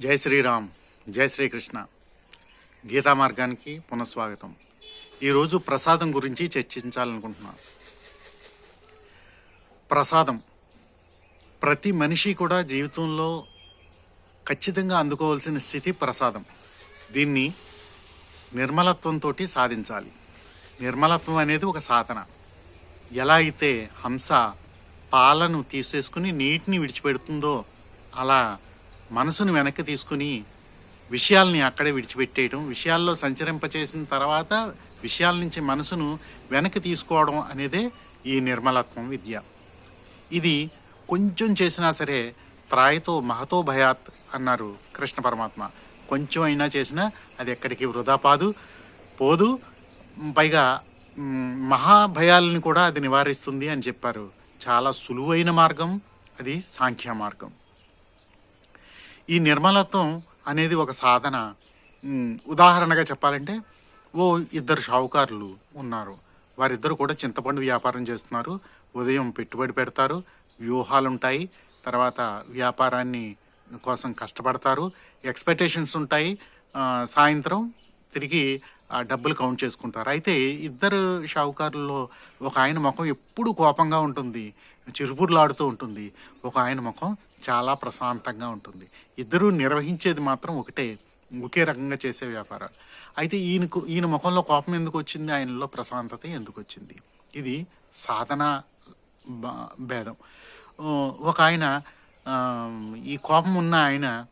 జై శ్రీరామ్ జై శ్రీకృష్ణ. గీతా మార్గానికి పునఃస్వాగతం. ఈరోజు ప్రసాదం గురించి చర్చించాలనుకుంటున్నాను. ప్రసాదం. ప్రతి మనిషి కూడా జీవితంలో ఖచ్చితంగా అందుకోవాల్సిన స్థితి ప్రసాదం. దీన్ని నిర్మలత్వంతో సాధించాలి. నిర్మలత్వం అనేది ఒక సాధన. ఎలా అయితే హంస పాలను తీసేసుకుని నీటిని విడిచిపెడుతుందో అలా మనసును వెనక్కి తీసుకుని విషయాల్ని అక్కడే విడిచిపెట్టేయడం విషయాల్లో సంచరింపచేసిన తర్వాత విషయాల నుంచి మనసును వెనక్కి తీసుకోవడం అనేదే ఈ నిర్మలత్వం విద్య. ఇది కొంచెం చేసినా సరే త్రాయతో మహతో భయాత్ అన్నారు కృష్ణ పరమాత్మ. కొంచెం అయినా చేసినా అది ఎక్కడికి వృధా పాదు పోదు పైగా మహాభయాలను మహాభయాలని కూడా అది నివారిస్తుంది అని చెప్పారు. చాలా సులువైన మార్గం అది సాంఖ్య మార్గం. ఈ నిర్మలత్వం అనేది ఒక సాధన. ఉదాహరణగా చెప్పాలంటే ఓ ఇద్దరు షావుకారులు ఉన్నారు. వారిద్దరు కూడా చింతపండు వ్యాపారం చేస్తున్నారు. ఉదయం పెట్టుబడి పెడతారు వ్యూహాలు ఉంటాయి తర్వాత వ్యాపారాన్ని కోసం కష్టపడతారు ఎక్స్పెక్టేషన్స్ ఉంటాయి సాయంత్రం తిరిగి డబ్బులు కౌంట్ చేసుకుంటారు. అయితే ఇద్దరు షావుకారుల్లో ఒక ఆయన ముఖం ఎప్పుడు కోపంగా ఉంటుంది. చిరుపురులాడుతూ ఉంటుంది. ఒక ఆయన ముఖం చాలా ప్రశాంతంగా ఉంటుంది. ఇద్దరూ నిర్వహించేది మాత్రం ఒకటే ఒకే రకంగా చేసే వ్యాపారాలు. అయితే ఈయనకు ఈయన ముఖంలో కోపం ఎందుకు వచ్చింది? ఆయనలో ప్రశాంతత ఎందుకు వచ్చింది? ఇది సాధన భేదం. ఒక ఆయన ఈ కోపం ఉన్న ఆయన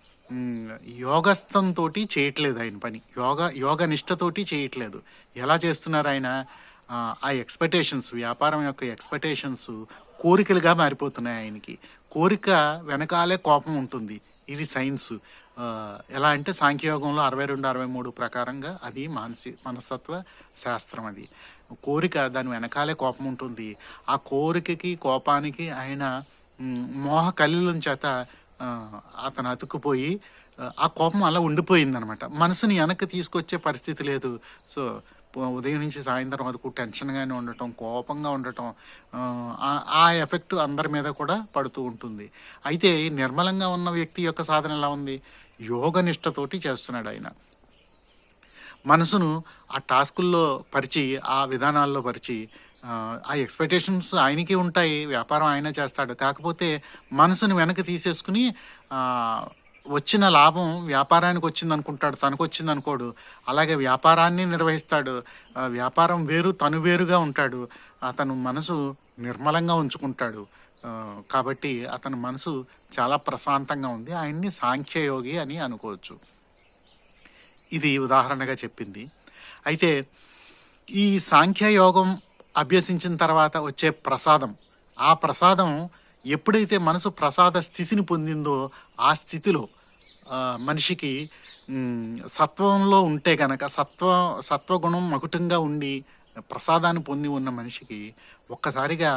యోగస్థంతో చేయట్లేదు ఆయన పని. యోగ యోగ నిష్టతోటి చేయట్లేదు. ఎలా చేస్తున్నారు ఆయన? ఆ, ఎక్స్పెక్టేషన్స్ వ్యాపారం యొక్క ఎక్స్పెక్టేషన్స్ కోరికలుగా మారిపోతున్నాయి ఆయనకి. కోరిక వెనకాలే కోపం ఉంటుంది. ఇది సైన్స్ ఎలా అంటే సాంఖ్యయోగంలో అరవై రెండు అరవై మూడు ప్రకారంగా అది మానసి మనస్తత్వ శాస్త్రం అది. కోరిక దాని వెనకాలే కోపం ఉంటుంది. ఆ కోరికకి కోపానికి ఆయన మోహ కలిలం చేత అతను అతుక్కుపోయి ఆ, కోపం అలా ఉండిపోయిందనమాట. మనసుని వెనక్కి తీసుకొచ్చే పరిస్థితి లేదు. సో ఉదయం నుంచి సాయంత్రం వరకు టెన్షన్గానే ఉండటం కోపంగా ఉండటం ఆ, ఆ- ఎఫెక్ట్ అందరి మీద కూడా పడుతూ ఉంటుంది. అయితే నిర్మలంగా ఉన్న వ్యక్తి యొక్క సాధన ఎలా ఉంది? యోగ నిష్టతోటి చేస్తున్నాడు ఆయన. మనసును ఆ టాస్కుల్లో పరిచి ఆ విధానాల్లో పరిచి ఆ, ఎక్స్పెక్టేషన్స్ ఆయనకి ఉంటాయి వ్యాపారం ఆయన చేస్తాడు. కాకపోతే మనసుని వెనక్కి తీసేసుకుని వచ్చిన లాభం వ్యాపారానికి వచ్చింది అనుకుంటాడు తనకు వచ్చింది అనుకోడు అలాగే వ్యాపారాన్ని నిర్వహిస్తాడు. వ్యాపారం వేరు తను వేరుగా ఉంటాడు. అతను మనసు నిర్మలంగా ఉంచుకుంటాడు. కాబట్టి అతని మనసు చాలా ప్రశాంతంగా ఉంది. ఆయన్ని సాంఖ్యయోగి అని అనుకోవచ్చు. ఇది ఉదాహరణగా చెప్పింది. అయితే ఈ సాంఖ్యయోగం అభ్యసించిన తర్వాత వచ్చే ప్రసాదం. ఆ ప్రసాదం ఎప్పుడైతే మనసు ప్రసాద స్థితిని పొందిందో ఆ స్థితిలో మనిషికి సత్వంలో ఉంటే గనక సత్వ సత్వగుణం మకుటంగా ఉండి ప్రసాదాన్ని పొంది ఉన్న మనిషికి ఒక్కసారిగా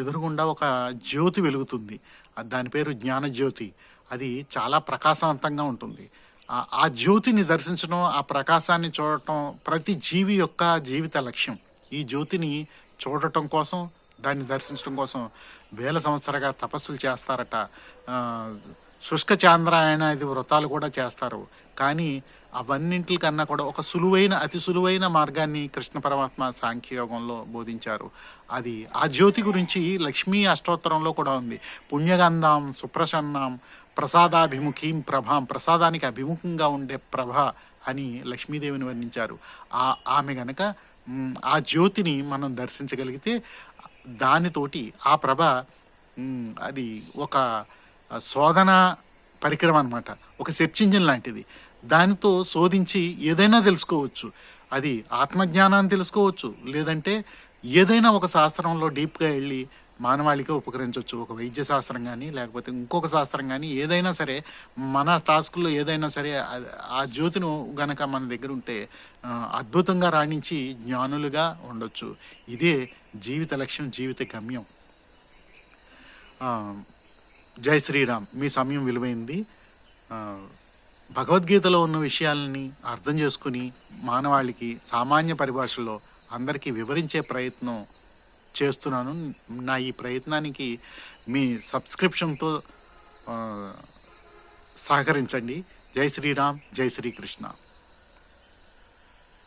ఎదురుగుండా ఒక జ్యోతి వెలుగుతుంది. దాని పేరు జ్ఞానజ్యోతి. అది చాలా ప్రకాశవంతంగా ఉంటుంది. ఆ జ్యోతిని దర్శించడం ఆ ప్రకాశాన్ని చూడటం ప్రతి జీవి యొక్క జీవిత లక్ష్యం. ఈ జ్యోతిని చూడటం కోసం దాన్ని దర్శించడం కోసం వేల సంవత్సరాలుగా తపస్సులు చేస్తారట. శుష్క చాంద్రాయణ ఇది వ్రతాలు కూడా చేస్తారు. కానీ అవన్నింటికన్నా కూడా ఒక సులువైన అతి సులువైన మార్గాన్ని కృష్ణ పరమాత్మ సాంఖ్యయోగంలో బోధించారు. అది ఆ జ్యోతి గురించి లక్ష్మీ అష్టోత్తరంలో కూడా ఉంది. పుణ్యగంధాం సుప్రసన్నాం ప్రసాదాభిముఖీం ప్రభాం ప్రసాదానికి అభిముఖంగా ఉండే ప్రభ అని లక్ష్మీదేవిని వర్ణించారు. ఆ ఆమె గనక ఆ జ్యోతిని మనం దర్శించగలిగితే దానితోటి ఆ ప్రభ అది ఒక శోధన పరికరం అనమాట ఒక సెర్చ్ ఇంజిన్ లాంటిది. దానితో శోధించి ఏదైనా తెలుసుకోవచ్చు. అది ఆత్మజ్ఞానాన్ని తెలుసుకోవచ్చు. లేదంటే ఏదైనా ఒక శాస్త్రంలో డీప్గా వెళ్ళి మానవాళికి ఉపకరించవచ్చు ఒక వైద్య శాస్త్రం కానీ లేకపోతే ఇంకొక శాస్త్రం కానీ ఏదైనా సరే మన టాస్క్లో ఏదైనా సరే ఆ- జ్యోతిను గనక మన దగ్గర ఉంటే అద్భుతంగా రాణించి జ్ఞానులుగా ఉండొచ్చు. ఇదే జీవిత లక్ష్యం జీవిత గమ్యం. జై శ్రీరామ్. మీ సమయం విలువైంది. భగవద్గీతలో ఉన్న విషయాలని అర్థం చేసుకుని మానవాళికి సామాన్య పరిభాషలో అందరికీ వివరించే ప్రయత్నం చేస్తున్నాను. నా ఈ ప్రయత్నానికి మీ సబ్స్క్రిప్షన్తో సహకరించండి. జై శ్రీరామ్ జై శ్రీకృష్ణ.